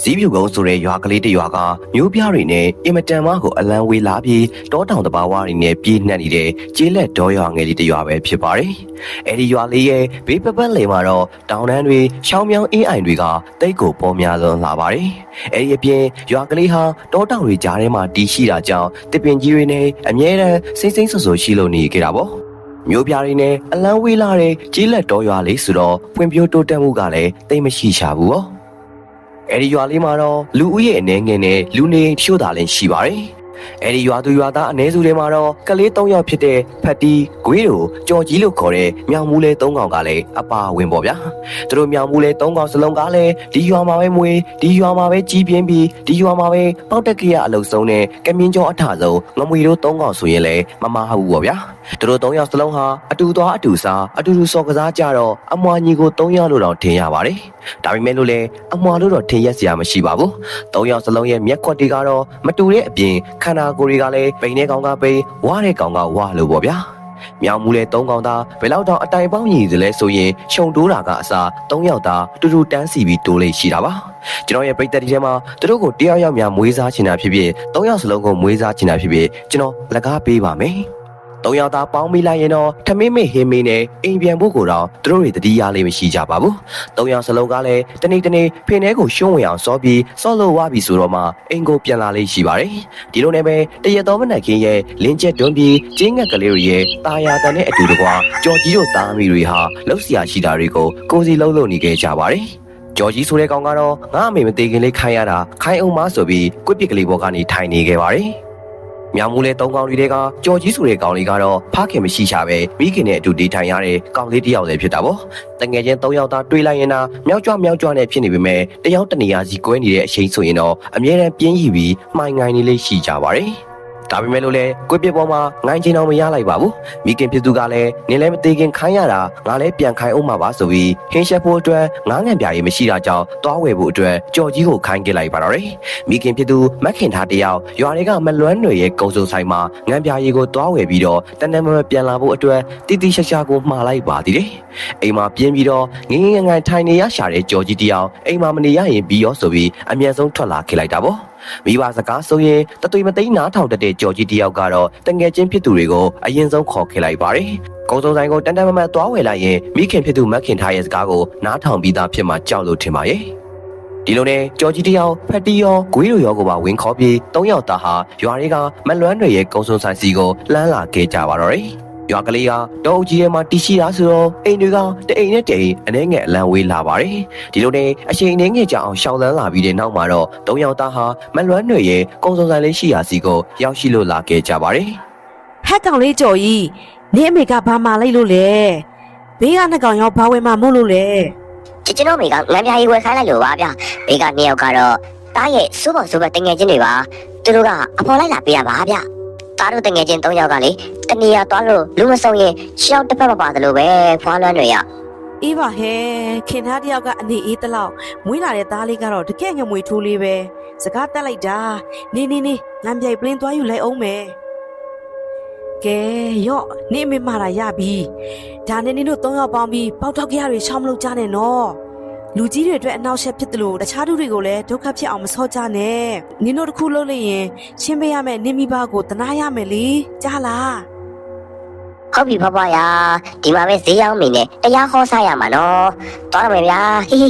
ဇီးပြူကုန်းဆိုတဲ့ရွာကလေးတစ်ရွာကမျိုးပြားတွေနဲ့အင်မတန်မကိုအလံဝေးလာပြီးတောတောင်တဘာဝတွေနဲ့ပြေးနှက်နေတဲ့ကျေးလက်ဒေါ်ရွာငယ်လေးတစ်ရွာပဲဖြစ်ပါတယ်။အဲဒီရွာလေးရဲ့ဘေးပပတ်လေမှာတော့တောင်တန်းတွေရှောင်းမြောင်းအင်းအိုင်တွေကတိတ်ကိုပေါ်များလွန်းလာပါတယ်။အဲဒီအပြင်ရွာကလေးဟာတောတောင်တွေကြားထဲမှာတည်ရှိတာကြောင့်တစ်ပင်ကြီးတွေနဲ့အမြဲတမ်းစိမ့်စိမ့်ဆူဆူရှိလို့နေကြတာပေါ့။မျိုးပြားတွေနဲ့အလံဝေးလာတဲ့ကြီးလက်တော်ရွာလေးဆိုတော့ဖွံ့ဖြိုးတိုးတက်မှုကလည်းတိတ်မရှိရှာဘူးပေါ့။ အဲဒီရွာလေးမှာတော့လူဦးရေအနေငယ်နဲ့လူနေဖြို့တာလည်းရှိပါတယ်။အဲဒီရွာသူရွာသားအ ਨੇ စုတွေမှာတော့ကလေး၃ယောက်ဖြစ်တဲ့ဖတ်တီ၊ဂွေးတို့ကြော်ကြီးလို့ခေါ်တဲ့မြောင်မူလဲ၃ကောင်ကလည်းအပါဝင်ပေါ့ဗျာ။သူတို့မြောင်မူလဲ၃ကောင်စလုံးကလည်းဒီရွာမှာပဲမွေဒီရွာမှာပဲကြီးပြင်းပြီးဒီရွာမှာပဲပေါက်တက်ကြရအလုံဆုံးနဲ့ကမင်းကျော်အထဆုံးငမွေတို့၃ကောင်ဆိုရင်လည်းမမဟုတ်ဘူးပေါ့ဗျာ။ သူတို့၃ယောက်စလုံးဟာအတူသွားအတူစားအတူတူစော်ကစားကြတော့အမွာညီကို၃ယောက်လို့တော့ထင်ရပါတယ်။ဒါပေမဲ့လို့လည်းအမွာလို့တော့ထင်ရက်စရာမရှိပါဘူး။၃ယောက်စလုံးရဲ့မျက်ခွက်တွေကတော့မတူတဲ့အပြင်ခန္ဓာကိုယ်တွေကလည်းပိန်တဲ့ကောင်ကပိန်ဝါတဲ့ကောင်ကဝါလို့ပေါ့ဗျာ။မြောင်မူလဲ၃កောင်သားဘယ်လောက်တော့အတိုင်ပေါင်းညီသလဲဆိုရင်ခြုံတိုးတာကအစား၃ယောက်သားအတူတူတန်းစီပြီးတိုးလေးရှိတာပါကျွန်တော်ရဲ့ပိတ်သက်ဒီထဲမှာသူတို့ကိုတယောက်ယောက်များမွေးစားချင်တာဖြစ်ဖြစ်၃ယောက်စလုံးကိုမွေးစားချင်တာဖြစ်ဖြစ်ကျွန်တော်လက်ကားပေးပါမယ် ၃ယောက်သားပေါင်းမိလိုက်ရင်တော့ထမင်းမေဟင်းမေနဲ့အိမ်ပြန်ဖို့ကိုတော့သူတို့တွေတတိယလေးမရှိကြပါဘူး။၃ယောက်စလုံးကလည်းတနေ့တနေ့ဖင်ထဲကိုရှုံးဝင်အောင်စောပြီးစောလို့ဝါပြီဆိုတော့မှအိမ်ကိုပြန်လာလေးရှိပါတယ်။ဒီလိုနဲ့ပဲတရက်တော်မနက်ခင်းရဲ့လင်းကျက်တွန်းပြီးကျင်းငက်ကလေးတွေရဲ့ตาယာတန်တဲ့အတူတကွာကြော်ကြီးတို့သားမိတွေဟာလှုပ်ရှားရှိတာတွေကိုကိုစီလုံးလုံးနေခဲ့ကြပါတယ်။ကျော်ကြီးဆိုတဲ့ကောင်ကတော့ငါအမေမသေးခင်လေးခိုင်းရတာခိုင်းအောင်မဆိုပြီးကွက်ပစ်ကလေးပေါ်ကနေထိုင်နေခဲ့ပါတယ်။ မြောင်မူလဲသုံးကောင်တွေကကြော်ကြီးဆိုတဲ့ကောင်လေးကတော့ဖခင်မရှိချပဲမိခင်နဲ့အတူနေထိုင်ရတဲ့ကောင်လေးတစ်ယောက်လည်းဖြစ်တာပေါ့။တငယ်ချင်း၃ယောက်သားတွေးလိုက်ရင်တော့မြောက်ကြွမြောက်ကြွနဲ့ဖြစ်နေပေမဲ့တယောက်တနေရာစီကွဲနေတဲ့အချိန်ဆိုရင်တော့အမြဲတမ်းပြင်းရည်ပြီးမှိုင်ငိုင်နေလေးရှိကြပါတယ်။ ဒါပေမဲ့လို့လေကွေပြစ်ပေါ်မှာငိုင်းချင်းတော့မရလိုက်ပါဘူးမိခင်ဖြစ်သူကလည်းနင်းလည်းမသေးခင်ခိုင်းရတာငါလည်းပြန်ခိုင်းအောင်မှာပါဆိုပြီးဟင်းချက်ဖို့အတွက်ငားငံပြာရီမရှိတာကြောင့်တွားဝယ်ဖို့အတွက်ကြော်ကြီးကိုခိုင်းခဲ့လိုက်ပါတော့တယ်မိခင်ဖြစ်သူမက်ခင်ထားတယောက်ရွာတွေကမလွမ်းတွေရဲ့ကုံစုံဆိုင်မှာငံပြာရီကိုတွားဝယ်ပြီးတော့တန်တန်မမပြန်လာဖို့အတွက်တီတီရှာရှာကိုမှားလိုက်ပါသေးတယ်အိမ်မှာပြင်းပြီးတော့ငင်းငင်းငန်ထိုင်နေရရှာတဲ့ကြော်ကြီးတယောက်အိမ်မှာမနေရရင်ပြီးရောဆိုပြီးအမြန်ဆုံးထွက်လာခဲ့လိုက်တာပေါ့ မိဘစကားဆိုရင်တသွေမသိန်းနားထောင်တတ်တဲ့ကြော်ကြီးတယောက်ကတော့တငယ်ချင်းဖြစ်သူတွေကိုအရင်ဆုံးခေါ်ခဲ့လိုက်ပါတယ်။ကုံစုံဆိုင်ကိုတန်တန်မမတ်သွားဝယ်လိုက်ရင်မိခင်ဖြစ်သူမက်ခင်ထားရဲ့စကားကိုနားထောင်ပြီးသားဖြစ်မှကြောက်လို့ထင်ပါရဲ့။ဒီလိုနဲ့ကြော်ကြီးတယောက်ဖက်တီရောဂွေးလိုရောကိုပါဝင်ခေါ်ပြီး၃ယောက်သားဟာရွာတွေကမလွမ်းတွေရဲ့ကုံစုံဆိုင်စီကိုလှမ်းလာခဲ့ကြပါတော့တယ်။ ရွာကလေးကတောအုပ်ကြီးထဲမှာတီရှိတာဆိုတော့အိမ်တွေကတအိမ်နဲ့တအိမ်အနှဲငယ်အလံဝေးလာပါတယ်ဒီလိုနဲ့အချိန်နှဲငယ်ကြအောင်ရှောင်းလန်းလာပြီးတဲ့နောက်မှာတော့သုံးယောက်သားဟာမလွမ်းတွေရဲ့ကုံစုံဆိုင်လေးရှိရာစီကိုရောက်ရှိလို့လာခဲ့ကြပါတယ်ဟက်ကောင်လေးကြော်ကြီးနင်းအမေကဘာမှလိုက်လို့လဲဘေးကနှစ်ကောင်ရောဘာဝင်မှမို့လို့လဲကျကျွန်တော်မိကငန်းပြားကြီးဝယ်ခိုင်းလိုက်လို့ပါဗျဘေးကနှစ်ယောက်ကတော့တားရဲ့စိုးပေါ်စိုးပေါ်တငယ်ချင်းတွေပါသူတို့ကအဖော်လိုက်လာပေးရပါဗျ တားတို့တငယ်ချင်း၃ယောက်ကလေတနေရာသွားလို့လူမစုံရင်ရှောက်တစ်ဖက်မပါတယ်လို့ပဲဖွာလွမ်းတွေရအေးပါဟဲခင်သားတယောက်ကအနေအေးတလောက်မွေးလာတဲ့သားလေးကတော့တကယ်ငမွေထိုးလေးပဲစကားတက်လိုက်တာနေနေနေငမ်းပြိုင်ပလင်းသွားယူလိုက်အောင်မယ်ကဲရော့နေအမေမာတာရပြီဒါနဲ့နင်တို့၃ယောက်ပေါင်းပြီးပေါက်ထောက်ကြရတွေရှောင်းမလို့ကြားနဲ့နော် လူကြီးတွေအတွက်အနောက်ရှက်ဖြစ်တယ်လို့တခြားသူတွေကိုလည်းဒုက္ခဖြစ်အောင်မဆော့ကြနဲ့နင်တို့တစ်ခုလုပ်လိုက်ရင်ရှင်းပေးရမယ့်နင်မိဘကိုတနာရမယ်လေကြားလားဟုတ်ပြီဖဖရာဒီမှာပဲဈေးရောက်နေနဲ့တရားဟောစားရမှာနော်သွားရမယ်ဗျာဟီဟီ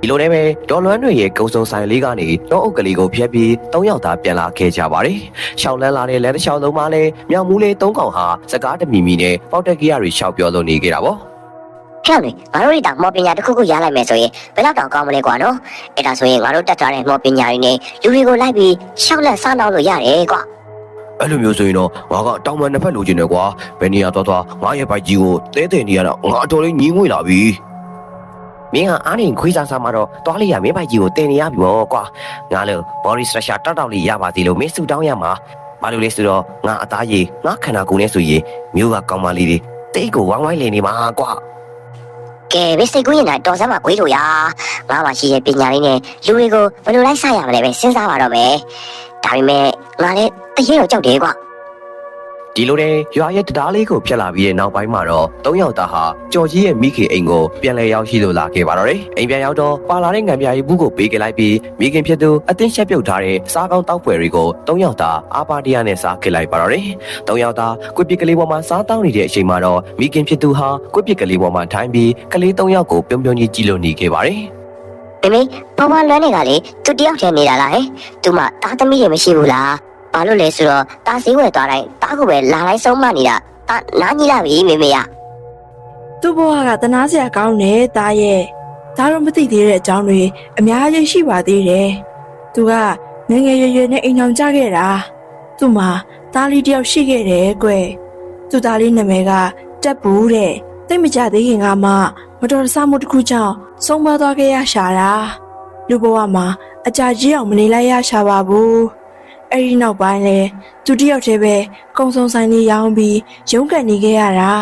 ဒီလိုနဲ့ပဲဒေါ်လွမ်းတွေရဲ့ကုံစုံဆိုင်လေးကနေတောအုပ်ကလေးကိုဖျက်ပြီး၃ယောက်သားပြန်လာခဲ့ကြပါတယ်ရှောင်းလန်းလာတဲ့လက်တစ်ချောင်းလုံးမှာလည်းမြောင်မူလေး၃កောင်ဟာစကားတမီမီနဲ့ပေါက်တက်ကြီးရတွေရှောက်ပြောလို့နေကြတာပေါ့ ဟဲ့လေငါတို့တွေတောင်မော်ပညာတစ်ခုခုရလိုက်မယ်ဆိုရင်ဘယ်တော့တောင်ကောင်းမလဲကွာနော်အဲ့ဒါဆိုရင်ငါတို့တက်ထားတဲ့မော်ပညာတွေနဲ့လူတွေကိုလိုက်ပြီးရှောက်လက်စားနောက်လို့ရတယ်ကွာအဲ့လိုမျိုးဆိုရင်တော့ငါကတောင်ပန်တစ်ဖက်လိုချင်တယ်ကွာဘယ်နေရာသွားသွားငါရဲ့ဘိုက်ကြီးကိုတဲတဲနေရတော့ငါအတော်လေးညင်းငွေလာပြီမင်းဟာအားနေခွေးစားစားမှာတော့တွားလေးရမင်းဘိုက်ကြီးကိုတင်နေရပြီဗောကွာငါလို့ဘော်ရီစထရာတောက်တောက်လေးရပါသေးလို့မင်းဆူတောင်းရမှာဘာလို့လဲဆိုတော့ငါအသားရည်ငါခန္ဓာကိုယ်နဲ့ဆိုရင်မျိုးကကောင်းပါလေးတွေတိတ်ကိုဝိုင်းဝိုင်းလည်နေမှာကွာ ကဲဘယ်စိတ်ကူးရင်တော့တော်စမ်းမှာခွေးလို့ရငါမှရှိရဲ့ပညာလေးနဲ့လူတွေကိုဘယ်လိုလိုက်စားရမလဲပဲစဉ်းစားပါတော့မယ်ဒါပေမဲ့ငါလည်းတရေတော့ကြောက်တယ်ကွာ ဒဒီလိုနဲ့ရွာရဲ့တရားလေးကိုဖျက်လာပြီးတဲ့နောက်ပိုင်းမှာတော့၃ယောက်သားဟာကြော်ကြီးရဲ့မိခင်အိမ်ကိုပြန်လည်ရောက်ရှိလို့လာခဲ့ပါတော့တယ်အိမ်ပြန်ရောက်တော့ပါလာတဲ့ငံပြားရီဘူးကိုပေးခဲ့လိုက်ပြီးမိခင်ဖြစ်သူအသင်းရှက်ပြုတ်ထားတဲ့စားကောင်းတောက်ဖွယ်တွေကို၃ယောက်သားအာပါတရနဲ့စားခဲ့လိုက်ပါတော့တယ်၃ယောက်သားကွပစ်ကလေးပေါ်မှာစားတောင်းနေတဲ့အချိန်မှာတော့မိခင်ဖြစ်သူဟာကွပစ်ကလေးပေါ်မှာထိုင်ပြီးကလေး၃ယောက်ကိုပြုံးပြုံးကြီးကြည့်လို့နေခဲ့ပါတယ်မိမိဘဘလွမ်းနေကလေသူတယောက်တည်းနေတာလားဟဲ့သူမှတားသမီးတွေမရှိဘူးလား ဘာလို့လဲဆိုတော့တားစည်းဝယ်သွားတိုင်းတားကိုပဲလာလိုက်ဆုံးမနေတာတားနားကြီးလာပြီမိမိကသူ့ဘဝကတနာစရာကောင်းတယ်တားရဲ့ဒါတော့မသိသေးတဲ့အကြောင်းတွေအများကြီးရှိပါသေးတယ်သူကငယ်ငယ်ရွယ်ရွယ်နဲ့အိမ်အောင်ကြခဲ့တာသူ့မှာသားလေးတစ်ယောက်ရှိခဲ့တယ်ကွသူ့သားလေးနာမည်ကတက်ဘူးတဲ့တိတ်မကြသေးခင်ကမှမတော်တဆမှုတစ်ခုကြောင့်ဆုံးမသွားခဲ့ရရှာတာလူဘဝမှာအကြာကြီးအောင်မနေလိုက်ရရှာပါဘူး အဲ့ဒီနောက်ပိုင်းလဲသူတယောက်တည်းပဲကုံစုံဆိုင်လေးရောင်းပြီးရုန်းကန်နေခဲ့ရတာ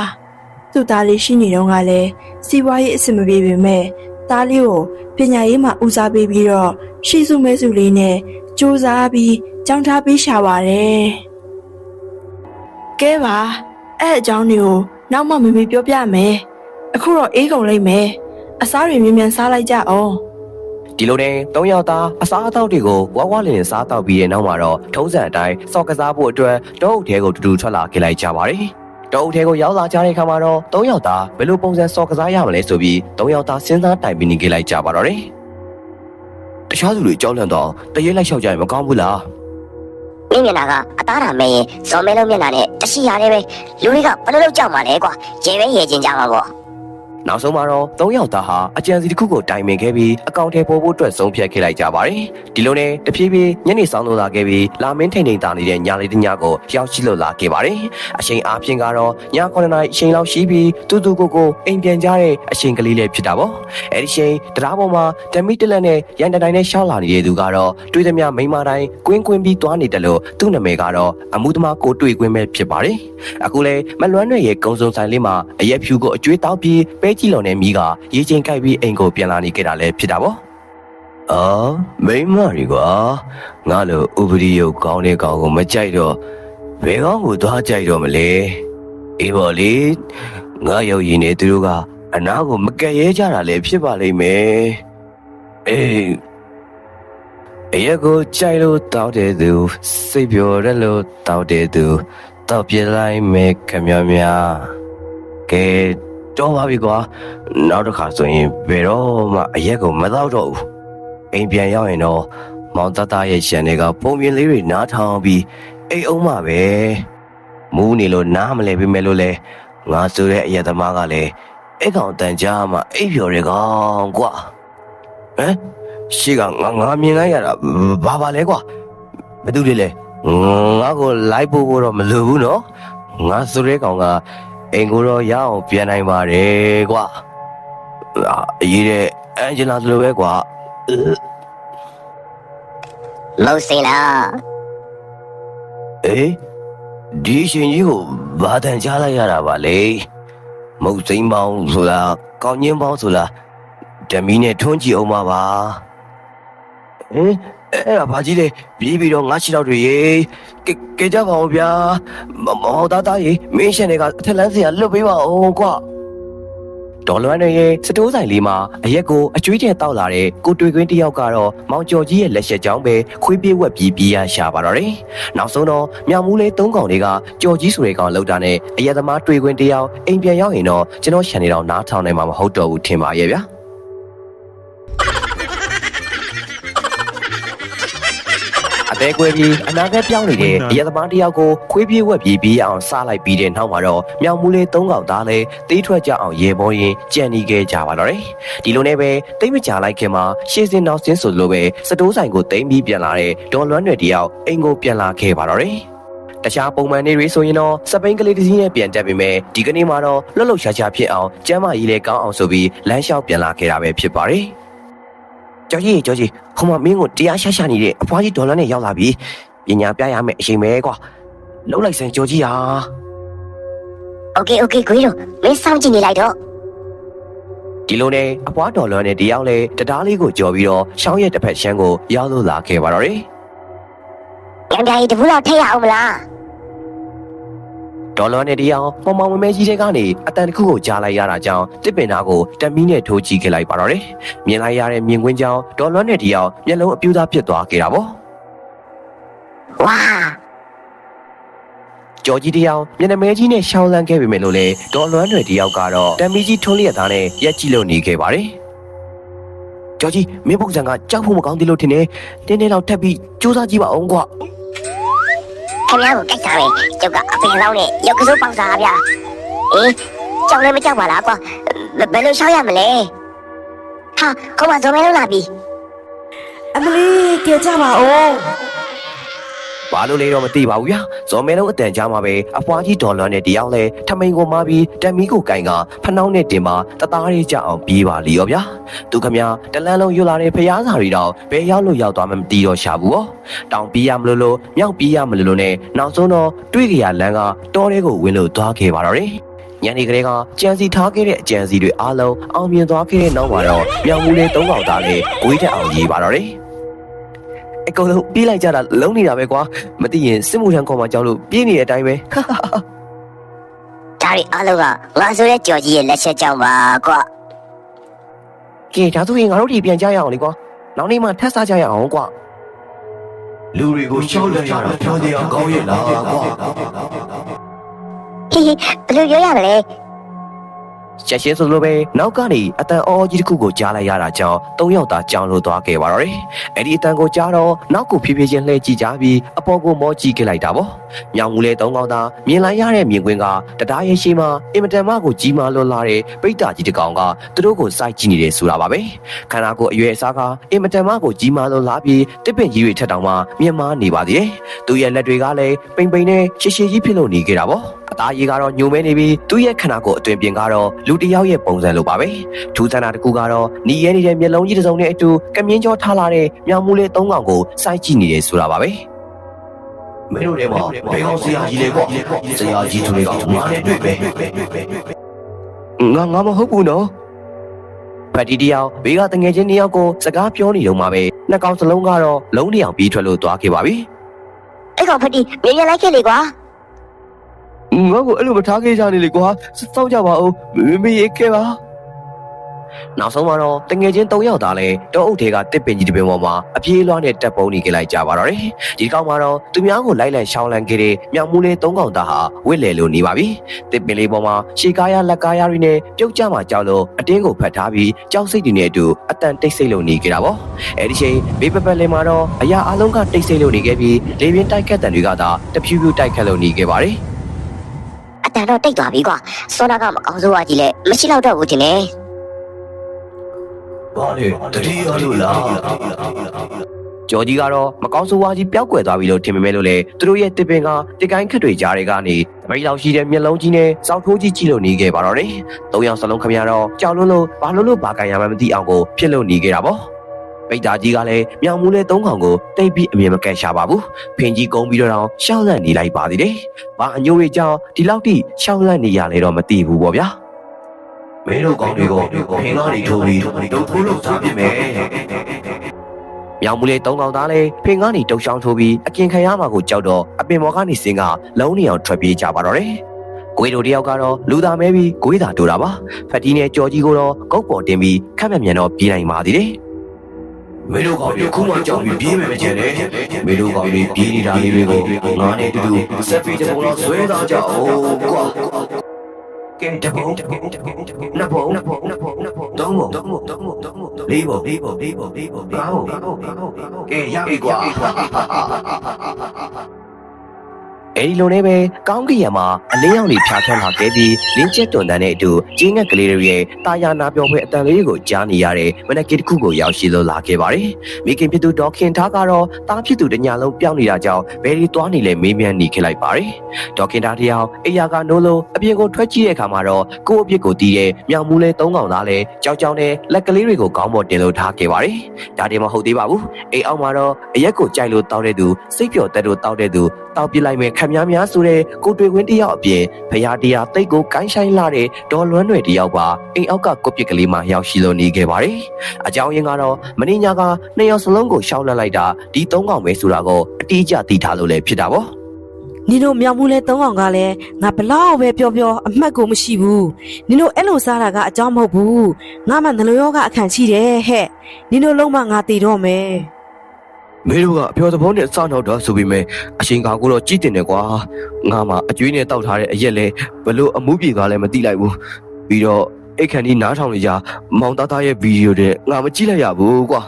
သူ့သားလေးရှိနေတော့ကလည်းစီးပွားရေးအဆင်မပြေပေမဲ့သားလေးကိုပညာရေးမှာဦးစားပေးပြီးတော့ရှီစုမဲစုလေးနဲ့စူးစမ်းပြီးကြောင်းထားပေးရှာပါတယ်ကဲပါအဲ့အကြောင်းတွေကိုနောက်မှမမေပြောပြမယ်အခုတော့အေးကုန်လိမ့်မယ်အစားတွေမြန်မြန်စားလိုက်ကြအောင် ဒီလိုနဲ့၃ယောက်သားအစားအသောက်တွေကိုဝါဝါလင်လင်စားတောက်ပြီးတဲ့နောက်မှာတော့ထုံးစံအတိုင်းစော့ကစားဖို့အတွက်တောအုပ်ထဲကိုတူတူထွက်လာခဲ့လိုက်ကြပါတယ်။တောအုပ်ထဲကိုရောက်လာကြတဲ့အခါမှာတော့၃ယောက်သားဘယ်လိုပုံစံစော့ကစားရမလဲဆိုပြီး၃ယောက်သားစဉ်းစားတိုင်ပင်နေခဲ့လိုက်ကြပါတော့တယ်။တခြားသူတွေကြောက်လန့်တော့တရေလိုက်လျှောက်ကြရင်မကောင်းဘူးလားမိမျက်နှာကအသားတာမဲရင်ဇော်မဲလုံးမျက်နှာနဲ့တရှိရတယ်ပဲလူတွေကဘယ်လိုလုပ်ကြောက်မှာလဲကွာရေပဲရေချင်းကြမှာပေါ့။ နောက်ဆုံးမှာတော့၃ယောက်သားဟာအကြံစီတစ်ခုကိုတိုင်ပင်ခဲ့ပြီးအကောင့်ထဲပေါ်ဖို့အတွက်ဆုံးဖြတ်ခဲ့လိုက်ကြပါတယ်။ဒီလိုနဲ့တဖြည်းဖြည်းညနေဆောင်လို့လာခဲ့ပြီးလာမင်းထိန်ထိန်တာနေတဲ့ညာလေးတညကိုရောက်ရှိလို့လာခဲ့ပါတယ်။အချိန်အားဖြင့်ကတော့ည9နာရီအချိန်လောက်ရှိပြီးတူတူကိုကိုအိမ်ပြန်ကြတဲ့အချိန်ကလေးလေးဖြစ်တာပေါ့။အဲဒီချိန်တရားပေါ်မှာဓမီတလက်နဲ့ရန်တတိုင်းနဲ့ရှောက်လာနေတဲ့သူကတော့တွေ့သမျှမိန်းမတိုင်းကွင်းကွင်းပြီးသွားနေတယ်လို့သူ့နာမည်ကတော့အမှုသမားကိုတွေ့ကွင်းပဲဖြစ်ပါတယ်။အခုလေမလွမ်းရွယ်ရဲ့ကုံစုံဆိုင်လေးမှာအရက်ဖြူကိုအကျွေးတောက်ပြီးပဲကြည့်လုံနဲ့မိကရေချင်းကြိုက်ပြီးအိမ်ကိုပြန်လာနေကြတာလည်းဖြစ်တာပေါ့။အော်မိန်းမတွေကွာငါလိုဥပဒေရုပ်ကောင်းတဲ့ကောင်ကိုမကြိုက်တော့ဘယ်ကောင်ကိုသွားကြိုက်တော့မလဲ။အေးပါလေငါရောက်ရင်နေသူတို့ကအနာကိုမကက်ရဲကြတာလည်းဖြစ်ပါလိမ့်မယ်။အေးအရက်ကိုကြိုက်လို့တောက်တဲ့သူစိတ်ပျော်တယ်လို့တောက်တဲ့သူတောက်ပြလိုက်မယ်ခမများများကဲ တော့ပါပြီကွာနောက်တစ်ခါဆိုရင်ဘယ်တော့မှအရက်ကိုမတောက်တော့ဘူးအိမ်ပြန်ရောက်ရင်တော့မောင်တတရဲ့ရှန်တွေကပုံပြင်လေးတွေနားထောင်ပြီးအိမ်အောင်မှပဲမူးနေလို့နားမလဲပြီမဲ့လို့လဲငါဆိုတဲ့အရက်သမားကလည်းအဲ့ကောင်တန်ကြားမှအိပ်ပျော်ရကောင်ကွာဟမ်ရှေ့ကငါငါမြင်လိုက်ရတာဘာပါလဲကွာဘယ်သူတွေလဲငါကိုလိုက်ဖို့တော့မလိုဘူးနော်ငါဆိုတဲ့ကောင်က အိမ်ကိုတော့ရအောင်ပြန်နိုင်ပါတယ်ကွာအာအရေးတဲ့အန်ဂျလာလိုပဲကွာမဟုတ်စိလားအေးဒီအရှင်ကြီးကိုဘာတန်ချလိုက်ရတာပါလေမုတ်စိမ်းပေါင်းဆိုတာကောင်းညင်းပေါင်းဆိုတာဓမီနဲ့ထွန်းကြည့်အောင်ပါပါဟင် အဲ့ဒါဘာကြီးလဲပြေးပြီးတော့ငါးချီတော့တွေရေကဲကဲကြပါဦးဗျာမမောင်သားသားရေမင်းရှင်တွေကအထက်လန်းစရာလွတ်ပေးပါဦးကွာဒေါ်လွမ်းရဲ့စတိုးဆိုင်လေးမှာအရက်ကိုအကျွေးကျဲတောက်လာတဲ့ကိုတွေ့ကွင်းတစ်ယောက်ကတော့မောင်ကျော်ကြီးရဲ့လက်ချက်ကြောင့်ပဲခွေးပြေးဝက်ပြီးပြေးရရှာပါတော့တယ်။နောက်ဆုံးတော့မြောင်မူးလေးသုံးကောင်တွေကကျော်ကြီးဆိုတဲ့ကောင်လောက်တာနဲ့အရက်သမားတွေ့ကွင်းတစ်ယောက်အိမ်ပြန်ရောက်ရင်တော့ကျွန်တော်ရှန်နေတော့နားထောင်နိုင်မှာမဟုတ်တော့ဘူးထင်ပါရဲ့ဗျာ။ အသေးကွဲပြီးအနာဂတ်ပြောင်းနေတဲ့အရက်သမားတစ်ယောက်ကိုခွေးပြေးဝက်ပြေးပြေးအောင်စားလိုက်ပြီးတဲ့နောက်မှာတော့မြောင်မူးလေးသုံးကောင်သားလည်းတေးထွက်ကြအောင်ရေပေါ်ရင်ကြံနေခဲ့ကြပါတော့တယ်။ဒီလိုနဲ့ပဲတိတ်မကြလိုက်ခင်မှာရှေ့စင်နောက်စင်းဆိုလိုပဲစတိုးဆိုင်ကိုတိမ့်ပြီးပြန်လာတဲ့ဒေါ်လွမ်းတွေတယောက်အိမ်ကိုပြန်လာခဲ့ပါတော့တယ်။တခြားပုံမှန်နေတွေဆိုရင်တော့စပိန်ကလေးတစ်စီးနဲ့ပြန်တက်ပြီမဲ့ဒီကနေ့မှာတော့လှုပ်လှုပ်ရှားရှားဖြစ်အောင်ကျမ်းမာရေးလေးကောင်းအောင်ဆိုပြီးလမ်းလျှောက်ပြန်လာခဲ့တာပဲဖြစ်ပါတယ်။ ကြော်ကြီးကြော်ကြီးဟိုမှာမင်းကိုတရားရှာရှာနေတဲ့အဖွားကြီးဒေါ်လွမ်းနဲ့ရောက်လာပြီ။ပညာပြရမယ်အချိန်ပဲကွာ။လှုပ်လိုက်စမ်းကြော်ကြီးဟာ โอเคโอเคကိုကြီးတို့မင်းစောင့်ကြည့်နေလိုက်တော့ ဒီလိုနဲ့အဖွားဒေါ်လွမ်းနဲ့တယောက်လဲတရားလေးကိုကြော်ပြီးတော့ရှောင်းရဲ့တစ်ဖက်ရှမ်းကိုရောက်လို့လာခဲ့ပါတော့တယ်။ ညံပြားကြီးတပူတော့ထိတ်ရအောင်မလား ဒေါ်လွန်နဲ့တရားမောင်မောင်မဲမဲကြီးတဲ့ကနေအတန်တစ်ခုကိုကြားလိုက်ရတာကြောင့်တစ်ပင်သားကိုတမီးနဲ့ထိုးကြည့်ခဲ့လိုက်ပါတော့တယ်မြင်လိုက်ရတဲ့မြင်ကွင်းကြောင့်ဒေါ်လွန်နဲ့တရားမျက်လုံးအပြူသားဖြစ်သွားခဲ့တာပေါ့ဝါကြော်ကြီးတယောက်မျက်နှာမဲကြီးနဲ့ရှောင်းလန်းခဲ့ပေမဲ့လို့လေဒေါ်လွမ်းတွေတယောက်ကတော့တမီကြီးထွန်းလျက်သားနဲ့ရက်ကြည့်လို့နေခဲ့ပါတယ်။ကြော်ကြီးမင်းပုံစံကကြောက်ဖို့မကောင်းသေးလို့ထင်တယ်။တင်းတင်းတော့ထပ်ပြီးစူးစမ်းကြည့်ပါအောင်ကွာ ခင်ဗျားကိုကြိုက်တာပဲကျုပ်ကအပင်လောင်းနဲ့ရုပ်ကစိုးပေါက်စားဗျာအေးကြောက်လည်းမကြောက်ပါလားကွာဘယ်လိုရှောက်ရမလဲဟာခေါမဇော်မဲလုံးလာပြီအမလီကဲကြပါဦး။ ဘာလို့လဲတော့မသိပါဘူးဗျာ။ဇော်မဲလုံးအတန်ကြားမှာပဲအဖွားကြီးဒေါ်လွမ်းနဲ့တယောက်လဲထမိန်ကိုမာပြီးတမီကိုကင်ကဖနှောင်းနဲ့တင်မှာတသားလေးကြအောင်ပြေးပါလီရောဗျာ။သူခမတလန်းလုံးရွလာတဲ့ဖျားစာတွေတော့ဘယ်ရောက်လို့ရောက်သွားမှမသိတော့ရှာဘူးရော။တောင်ပြေးရမလို့လို့မြောက်ပြေးရမလို့လို့နဲ့နောက်ဆုံးတော့တွေ့ကြရလန်းကတောထဲကိုဝင်လို့သွားခဲ့ပါတော့တယ်။ညနေကလေးကကြံစီထားခဲ့တဲ့အကြံစီတွေအားလုံးအောင်မြင်သွားခဲ့တဲ့နောက်မှာတော့မြောင်မူလေးသုံးកောက်သားလေးဂွေးတက်အောင်ရေးပါတော့တယ် အကုန်လုံးပြေးလိုက်ကြတာလုံးနေတာပဲကွာမသိရင်စစ်မှုထမ်းခေါ်မှကြောက်လို့ပြေးနေတဲ့အတိုင်းပဲဒါရီအားလုံးကငါဆိုတဲ့ကြော်ကြီးရဲ့လက်ချက်ကြောင့်ပါကွာကဲဒါဆိုရင်ငါတို့ဒီပြန်ကြရအောင်လေကွာနောက်နေ့မှထပ်စားကြရအောင်ကွာလူတွေကိုရှောက်လက်ရတာပြောကြအောင်ကောင်းရဲ့လားကွာဟိဟိဘယ်လိုပြောရမလဲ ချက်ချင်းဆိုလိုပဲနောက်ကနေအတန်အော်ကြီးတစ်ခုကိုကြားလိုက်ရတာကြောင့်သုံးယောက်သားကြောင်လို့သွားခဲ့ပါတော့တယ်အဲ့ဒီအတန်ကိုကြားတော့နောက်ကိုဖြည်းဖြည်းချင်းလှည့်ကြည့်ကြပြီးအပေါ်ကိုမောကြည့်ခဲ့လိုက်တာပေါ့မြောင်မူလေးသုံးကောင်သားမြင်လိုက်ရတဲ့မြင်ကွင်းကတရားရဲ့ရှိမှအင်မတန်မှကိုကြီးမားလွန်လာတဲ့ပိတ်တာကြီးတစ်ကောင်ကသူတို့ကိုစိုက်ကြည့်နေတယ်ဆိုတာပါပဲခန္ဓာကိုယ်အရွယ်အစားကအင်မတန်မှကိုကြီးမားလွန်လာပြီးတစ်ပင်ကြီးတွေထက်တောင်မှမြင်မာနေပါသေးတယ်သူရဲ့လက်တွေကလည်းပိန်ပိန်နဲ့ရှည်ရှည်ကြီးဖြစ်လို့နေခဲ့တာပေါ့အသားရည်ကတော့ညိုမဲနေပြီးသူ့ရဲ့ခန္ဓာကိုယ်အတွင်ပြင်ကတော့လူတစ်ယောက်ရဲ့ပုံစံလိုပါပဲထူးဆန်းတာတစ်ခုကတော့หนีရဲနေတဲ့မျက်လုံးကြီးတစ်စုံနဲ့အတူကမြင်းကြောထားလာတဲ့မြောင်မူလေးသုံးကောင်ကိုစိုက်ကြည့်နေတယ်ဆိုတာပါပဲမင်းတို့တွေမှာဘယ်ကောင်ဆရာကြီးလဲကွာဆရာကြီးသူတွေကငါနဲ့တွေ့ပဲငါငါမဟုတ်ဘူးနော်ဖတ်တီတယောက်ဘေးကတငယ်ချင်းနှစ်ယောက်ကိုစကားပြောနေတော့မှပဲနှစ်ကောင်စလုံးကတော့လုံးနေအောင်ပြီးထွက်လို့သွားခဲ့ပါပြီအဲ့ကောင်ဖတီမြင်ရလိုက်ခဲ့လေကွာ ငါ့ကိုအဲ့လိုမထားခဲ့ကြနေလေကွာစောင့်ကြပါဦးမမေရေခဲ့ပါနောက်ဆုံးမှာတော့တငယ်ချင်း၃ယောက်သားလဲတောအုပ်ထဲကတစ်ပင်ကြီးတစ်ပင်ပေါ်မှာအပြေးလွှားနဲ့တက်ပုံးနေကြလိုက်ကြပါတော့တယ်ဒီကောင်မှာတော့သူများကိုလိုက်လံရှောင်းလန်းခဲ့တဲ့မြောင်မူလေး၃ကောင်သားဟာဝစ်လေလို့နေပါပြီတစ်ပင်လေးပေါ်မှာရှေကားရလက်ကားရတွေနဲ့ပြုတ်ကြမှာကြောက်လို့အတင်းကိုဖတ်ထားပြီးကြောက်စိတ်တွေနဲ့အတူအတန်တိတ်ဆိတ်လို့နေကြတာပေါ့အဲဒီချိန်ဘေးပပက်လေးမှာတော့အရာအလုံးကတိတ်ဆိတ်လို့နေခဲ့ပြီးလေပြင်းတိုက်ခတ်တန်တွေကသာတဖြူးဖြူးတိုက်ခတ်လို့နေခဲ့ပါတယ်အ တန်တော့တိတ်သွားပြီကွာစောနာကမကောင်းဆိုးဝါကြီးလဲမရှိတော့တော့ဘူးတင်နေဘာလဲတတိယလို့လားကျော်ကြီးကတော့မကောင်းဆိုးဝါးကြီးပျောက်ကွယ်သွားပြီလို့ထင်ပေမဲ့လို့လေသူတို့ရဲ့တစ်ပင်ကတစ်ကိုင်းခက်တွေကြားတွေကနေတမိတ်လောက်ရှိတဲ့မျက်လုံးကြီးနဲ့စောက်ထိုးကြီးကြည့်လို့နေခဲ့ပါတော့တယ်။သုံးယောက်စလုံးခမရတော့ကြောက်လွန်းလို့ဘာလို့လို့ဘာကန်ရမှမသိအောင်ကိုဖြစ်လို့နေခဲ့တာပေါ့။ ပိတ်သားကြီးကလည်းမြောင်မူလေးသုံးကောင်ကိုတိတ်ပြီးအမြင်မကန့်ရှာပါဘူး။ဖင်ကြီးကုန်းပြီးတော့ရှောက်လန့်နေလိုက်ပါသေးတယ်။ဘာအညိုတွေကြောင့်ဒီလောက်ထိရှောက်လန့်နေရလဲတော့မသိဘူးပေါ့ဗျာ။မင်းတို့ကောင်းတွေကိုဖင်ကားတွေထိုးပြီးတို့ထိုးလို့စားပြမယ်မြောင်မူလေးသုံးကောင်သားလေးဖင်ကနေတုတ်ချောင်းထိုးပြီးအကင်ခံရမှာကိုကြောက်တော့အပင်ပေါ်ကနေစင်းကလုံးနေအောင်ထွက်ပြေးကြပါတော့တယ်။ကိုရီတို့တယောက်ကတော့လူသားမဲပြီးကိုရီသာတို့တာပါ။ဖက်တီနဲ့ကြော်ကြီးကိုတော့ကုတ်ပေါ်တင်ပြီးခက်မြက်မြန်တော့ပြေးနိုင်ပါသေးတယ် မင်းတို့ကောင်းတွေခုမှကြောက်ပြီးပြေးမယ်မကျန်နဲ့မင်းတို့ကောင်းတွေပြေးနေတာလေးတွေကိုငါနဲ့တူတူဆက်ပြီးတပုံတော့ဆွဲသားကြအောင်ကွာကဲတပုံနှစ်ပုံနှစ်ပုံနှစ်ပုံနှစ်ပုံသုံးပုံသုံးပုံသုံးပုံသုံးပုံလေးပုံလေးပုံလေးပုံလေးပုံငါးပုံငါးပုံငါးပုံကဲရပြီကွာ။ အဲဒီလိုနဲ့ပဲကောင်းကင်ယံမှာအလင်းရောင်တွေဖြာထွက်လာခဲ့ပြီးလင်းကျက်တွန်တန်တဲ့အတူကျင်းငက်ကလေးတွေရဲ့တာယာနာပြောပွဲအတန်လေးကိုကြားနေရတဲ့မနက်ကစ်တစ်ခုကိုရောက်ရှိလို့လာခဲ့ပါတယ်။မိခင်ဖြစ်သူဒေါခင်ထားကတော့တားဖြစ်သူတညာလုံးပြောင်းနေတာကြောင့်ဘယ်ဒီသွားနေလဲမေးမြန်းနေခဲ့လိုက်ပါတယ်။ဒေါခင်ထားတယောက်အိယာကနိုးလို့အပြင်ကိုထွက်ကြည့်တဲ့အခါမှာတော့ကိုယ့်အပြစ်ကိုတီးတဲ့မြောင်မူလေးသုံးကောင်သားလဲကြောက်ကြောက်နဲ့လက်ကလေးတွေကိုကောင်းပေါ်တင်လို့ထားခဲ့ပါတယ်။ဒါတည်းမဟုတ်သေးပါဘူး။အိမ်အောက်မှာတော့အရက်ကိုကြိုက်လို့တောက်တဲ့သူစိတ်ပျော်တဲ့လို့တောက်တဲ့သူတောက်ပြလိုက်မဲ့ခမများများဆိုတဲ့ကိုတွေ့ခွင်းတယောက်အပြင်ဖရာတရားတိတ်ကိုကိုင်းဆိုင်လာတဲ့ဒေါ်လွန်းတွေတယောက်ပါအိမ်အောက်ကကိုပြစ်ကလေးမှရောက်ရှိလို့နေခဲ့ပါတယ်။အကြောင်းရင်းကတော့မင်းညာကနှစ်ယောက်စလုံးကိုရှောက်လန့်လိုက်တာဒီသုံးကောင်ပဲဆိုတာကိုအတိအကျသိထားလို့လည်းဖြစ်တာပေါ့။နင်တို့မြောင်မှုလဲသုံးအောင်ကလည်းငါဘလောက်ပဲပြောပြောအမှတ်ကိုမရှိဘူးနင်တို့အဲ့လိုစားတာကအကြောင်းမဟုတ်ဘူးငါမှနှလုံးရောဂါအခန့်ရှိတယ်ဟဲ့နင်တို့လုံးမငါတည်တော့မယ် မင်းတို့ကအပြောသဘောနဲ့စနောက်တော့ဆိုပြီးမဲ့အရှင်ကောင်ကိုတော့ကြည်တင်တယ်ကွာငါမှအကျွေးနဲ့တောက်ထားတဲ့အရက်လဲဘလို့အမှုပြေသွားလဲမသိလိုက်ဘူးပြီးတော့အိတ်ခန်ဒီနားထောင်နေကြမောင်သားသားရဲ့ဗီဒီယိုတဲ့ငါမကြည့်လိုက်ရဘူးကွာ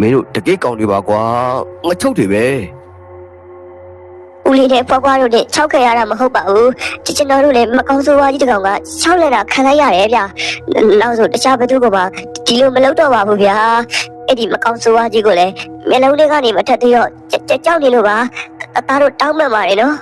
မင်းတို့တကယ်ကောင်းနေပါကွာငါချုပ်တယ်ပဲဦးလေးနဲ့ဖွားဖွားတို့နဲ့၆ခဲ့ရတာမဟုတ်ပါဘူးကျွန်တော်တို့လည်းမကောင်းဆိုးဝါးကြီးတစ်ကောင်က၆လက်တာခံလိုက်ရတယ်ဗျနောက်ဆိုတခြားဘသူကပါဒီလိုမလုပ်တော့ပါဘူးဗျာ အဲ့ဒီမကောင်းဆိုးဝါးကြီးကိုလည်းမျက်လုံးလေးကနေမထက်သေးတော့ကြောက်နေလို့ပါအသားတို့တောင်းမှန်ပါတယ်နော်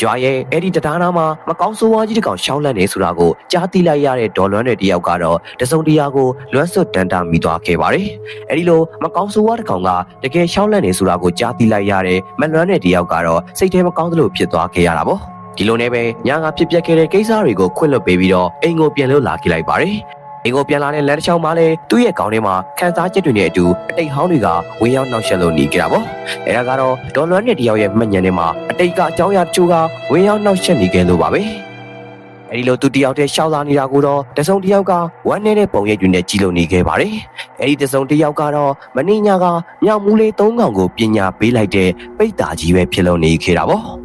ရွာရဲ့အဲ့ဒီတရားနာမှာမကောင်းဆိုးဝါးကြီးတစ်ကောင်ရှောင်းလန့်နေဆိုတာကိုကြားသိလိုက်ရတဲ့ဒေါ်လွမ်းတဲ့တယောက်ကတော့တစုံတရာကိုလွမ်းစွတ်တန်တာမိသွားခဲ့ပါတယ်။အဲ့ဒီလိုမကောင်းဆိုးဝါးတစ်ကောင်ကတကယ်ရှောင်းလန့်နေဆိုတာကိုကြားသိလိုက်ရတဲ့မလွမ်းတဲ့တယောက်ကတော့စိတ်ထဲမကောင်းသလိုဖြစ်သွားခဲ့ရတာပေါ့။ဒီလိုနဲ့ပဲညာကဖြစ်ပျက်ခဲ့တဲ့ကိစ္စတွေကိုခွင့်လွှတ်ပေးပြီးတော့အိမ်ကိုပြန်လို့လာခဲ့လိုက်ပါတယ်။ အိမ်ကိုပြန်လာတဲ့လမ်းတစ်ချောင်းမှာလည်းသူ့ရဲ့ခေါင်းထဲမှာခန်းစားချက်တွေနဲ့အတူအတိတ်ဟောင်းတွေကဝင်းရောက်နှောက်ယှက်လို့နေကြတာပေါ့။အဲဒါကတော့ဒေါ်လွမ်းတဲ့တယောက်ရဲ့မှတ်ဉာဏ်ထဲမှာအတိတ်ကအကြောင်းအရာတချို့ကဝင်းရောက်နှောက်ယှက်နေကြလို့ပါပဲ။အဲဒီလိုသူတယောက်တည်းရှောက်လာနေတာကိုတော့တစုံတယောက်ကဝမ်းနေတဲ့ပုံရိပ်တွေနဲ့ကြည့်လို့နေခဲ့ပါတယ်။အဲဒီတစုံတယောက်ကတော့မင်းညာကမြောက်မူလေး၃កောင်ကိုပညာပေးလိုက်တဲ့ပိတ်တာကြီးပဲဖြစ်လို့နေခဲ့တာပေါ့။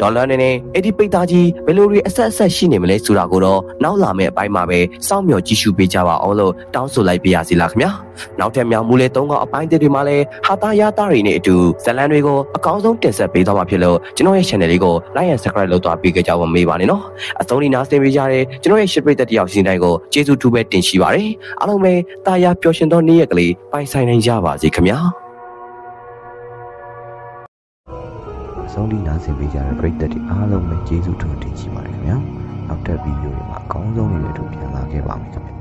ဒေါ်လာနဲ့နဲ့အဲ့ဒီပိတ်သားကြီးဘယ်လိုတွေအဆက်အဆက်ရှိနေမလဲဆိုတာကိုတော့နောက်လာမယ့်အပိုင်းမှာပဲစောင့်မျှော်ကြည့်ရှုပေးကြပါအောင်လို့တောင်းဆိုလိုက်ပါရစေလားခင်ဗျာနောက်ထပ်မြောင်မူလေး၃កောင်အပိုင်းတွေမှာလည်းဟာသားရသားတွေနဲ့အတူဇလန်တွေကိုအကောင်းဆုံးတင်ဆက်ပေးသွားမှာဖြစ်လို့ကျွန်တော်ရဲ့ channel လေးကို like and subscribe လုပ်သွားပေးကြကြပါမေးပါနဲ့နော်အဆုံးဒီနားဆင်ပေးကြတဲ့ကျွန်တော်ရဲ့ ship ပရိသတ်တယောက်စီတိုင်းကိုကျေးဇူးတူပဲတင်ရှိပါတယ်အားလုံးပဲတာယာပျော်ရွှင်သောနေ့ရက်ကလေးပိုင်ဆိုင်နိုင်ကြပါစေခင်ဗျာ ဆုံးဒီနားဆင်ပေးကြတဲ့ပရိသတ်တွေအားလုံးပဲကျေးဇူးတင်ရှိပါတယ်ခင်ဗျာနောက်ထပ်ဗီဒီယိုတွေမှာအကောင်းဆုံးတွေနဲ့အတူပြန်လာခဲ့ပါမယ်ခင်ဗျာ